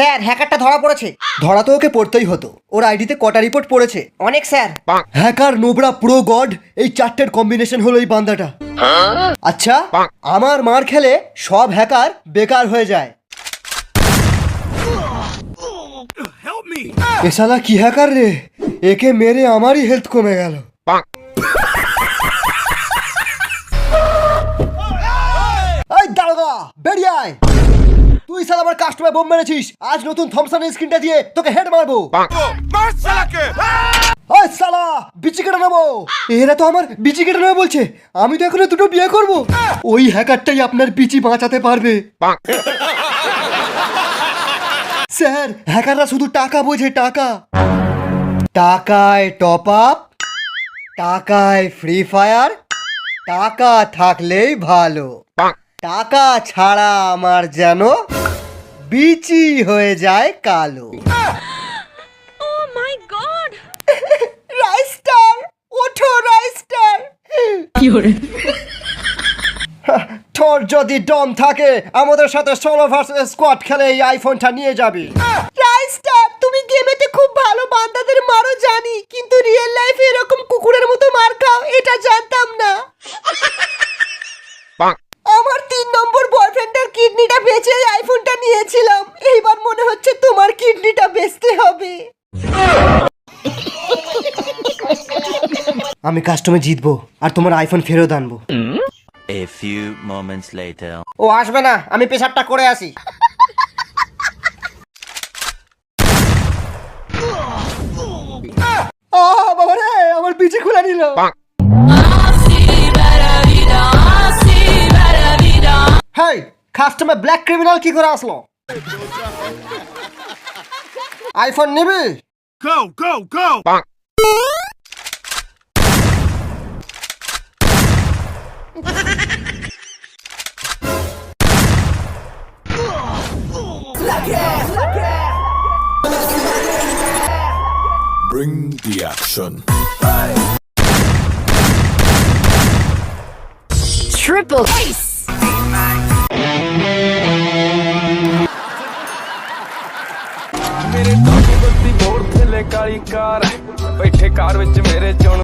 Sir হ্যাকারটা ধরা পড়েছে। ধরা তো ওকে পড়তেই হতো। ওর আইডিতে কটা রিপোর্ট পড়েছে। অনেক স্যার। হ্যাকার নোবরা প্রো গড এই চারটের কম্বিনেশন হলো এই বান্দাটা। আচ্ছা আমার মার খেলে সব হ্যাকার বেকার হয়ে যায়। এসালা কি হ্যাকার রে? একে মেরে আমারই হেলথ কমে গেল। তুই সাল আমার কাস্টমার বোম মেরেছিস। আজ নতুন থমসনের স্ক্রিনটা দিয়ে তোকে হেড মারবো। ওই সালা বিচি কেটে নেব। এরা তো আমার বিচি কেটে নেবে বলছে। আমি তো এখনও দুটো বিয়ে করব। ওই হ্যাকারটাই আপনার বিচি বাঁচাতে পারবে। স্যার হ্যাকাররা শুধু টাকা বোঝে টাকা। টাকায় টপ আপ টাকায় ফ্রি ফায়ার টাকা থাকলেই ভালো। টাকা ছাড়া আমার যেন বিচি হয়ে যায় কালো। Oh my god! রাইস্টার ওঠো রাইস্টার তোর যদি দম থাকে আমাদের সাথে ষোলো ভার্সেস স্কোয়াড খেলে এই আইফোনটা নিয়ে যাবি। রাইস্টার তুমি গেমেতে খুব ভালো বান্দাদের মারো জানি কিন্তু রিয়েল লাইফে এরকম কুকুরের মতো মার খাও এটা জানতাম না। আমার তিন নম্বর বয়ফ্রেন্ডের কিডনিটা বেঁচে এই আমি কাস্টমে জিতবো আর তোমার আইফোন ফেরত আনব। A few moments later. ও আসবে না আমি পেশাবটা করে আসি। বাবা রে আমার পিছে খুলে নিল। হেই কাস্টমে ব্ল্যাক ক্রিমিনাল কি করে আসলো? আইফোন নিবি? Go, go, go! Bring the action. Triple ace! ਮੇਰੇ ਕਾਬੂ ਬੱਤੀ ਮੋੜ ਥੱਲੇ ਕਾਲੀ ਕਾਰ ਬੈਠੇ ਕਾਰ ਵਿੱਚ ਮੇਰੇ ਚੁਣ